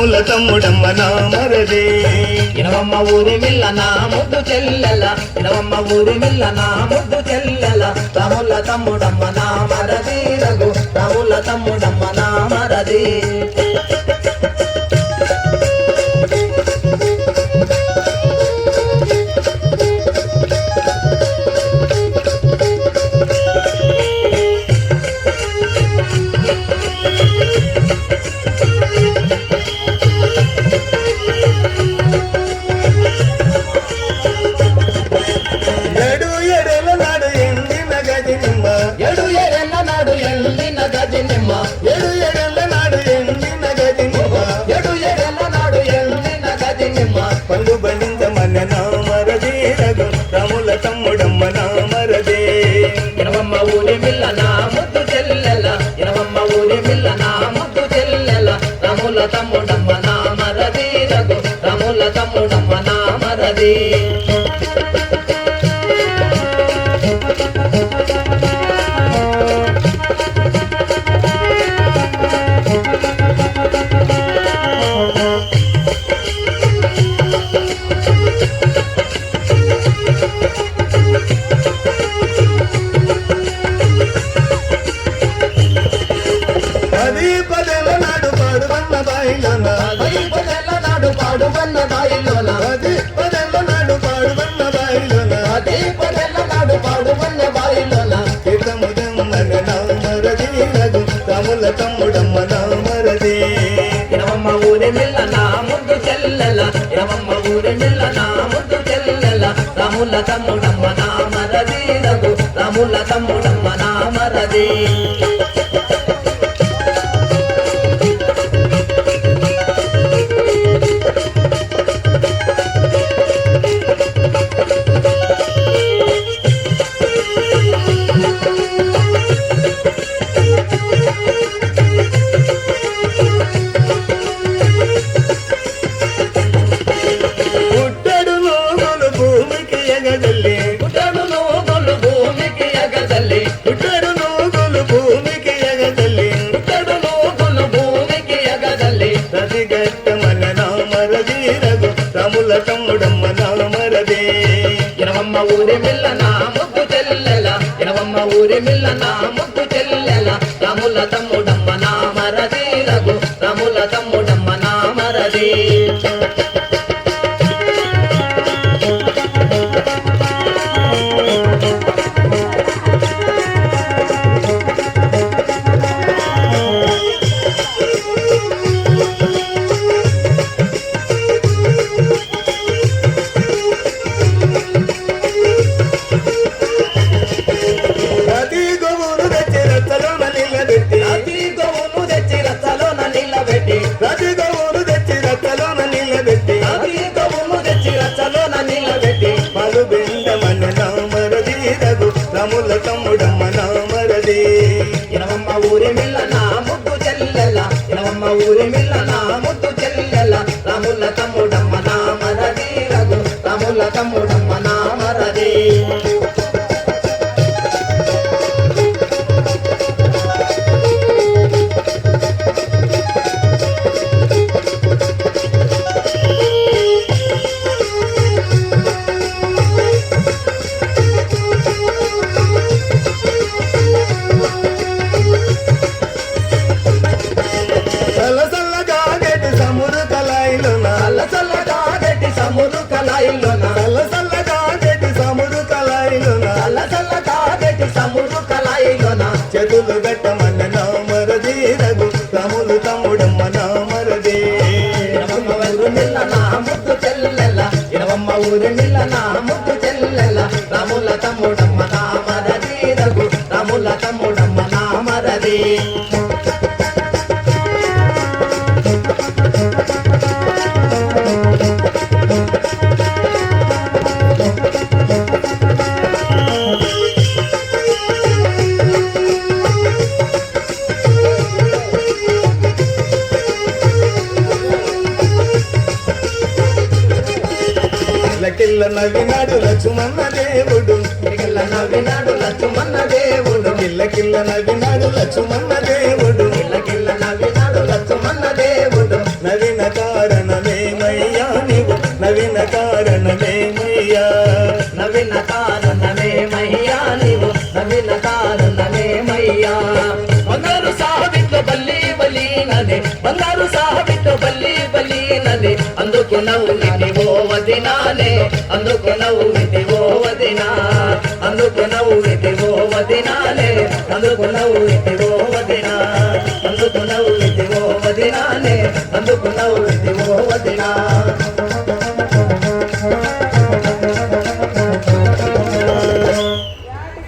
తమ్ముల తమ్ముడమ్మ నా మరదే. ఇనవమ్మ ఊరి మిల్ల నా ముద్దు చెల్లెల. ఇనవమ్మ ఊరి మిల్ల నా ముద్దు చెల్లెల. రాముల తమ్ముడమ్మ నా మరదీరగు రఘు. రాముల తమ్ముడమ్మ నా మరదే ఊరి మిల్ల నా రాముల తమ్ముడమ్మ నా మరది పది పదల నాడు పాడువన్న బాయిలోన పది పదెళ్ళ నాడు పాడువన్న బాయిలోన పది రాముల తమ్ముడమ్మ నా మరది రఘు రాముల తమ్ముడమ్మ నా మరది. ఊరి మిల్ల నా ముద్దు చెల్లెల? ఇనవమ్మ ఊరి మిల్ల నా ముద్దు చెల్లెల? రాముల తమ్ముడు బెండ నామరది రఘు. రాముల తమ్ముడమ్మ నామరది ఇనవమ్మ ఊరి మిల్ల నా ముద్దు చెల్లెల. ఇనవమ్మ ఊరి మిల్ల నా ముద్దు చెల్లెల. రాముల తమ్ముడమ్మ నామరది రఘు. రాముల తమ్ముడమ్మ సమురు కలాయిలోన చల్ల చల్లగా గెట్టి సమురు కలాయిలోన చల్ల చల్లగా గట్టి సమురు కలాయిలోన చెదులు గట్ట మన నామరది రఘు రాములు తమ్ముడమ్మ ఊరి నా ముద్దు చెల్లెల ఇనవమ్మ ఊరి మిల్ల నా ముద్దు చెల్లెల రాముల తమ్ముడమ్మ నా మరది రఘు రాముల తమ్ముడమ్మ నా మరది. లకిల్ల నవ్వినాడు లక్ష్మణ దేవుడు. పిల్ల నవ్వినాడు లక్ష్మణ దేవుడు. కిల్ల కిల్ల నవ్వినాడు లక్ష్మణ దేవుడు. కిల్ల కిల్ల నవ్వినాడు లక్ష్మణ దేవుడు. నవీన కారణమేమయ్యా నీవు. నవీన కారణమేమయ్యా నవీన కారణమే మయ్యా నీవు. నవీన కారణమే మయ్యా. బంగారు సాహబిట్లో బల్లి బలీనది బంగారు సాహబిట్లో బల్లి బలీనది అందుకు నవ్వు ఓ వదినాలే అందుకు నవ్వు ఓ వదినా అందుకు నవ్వు ఓ వదినాలే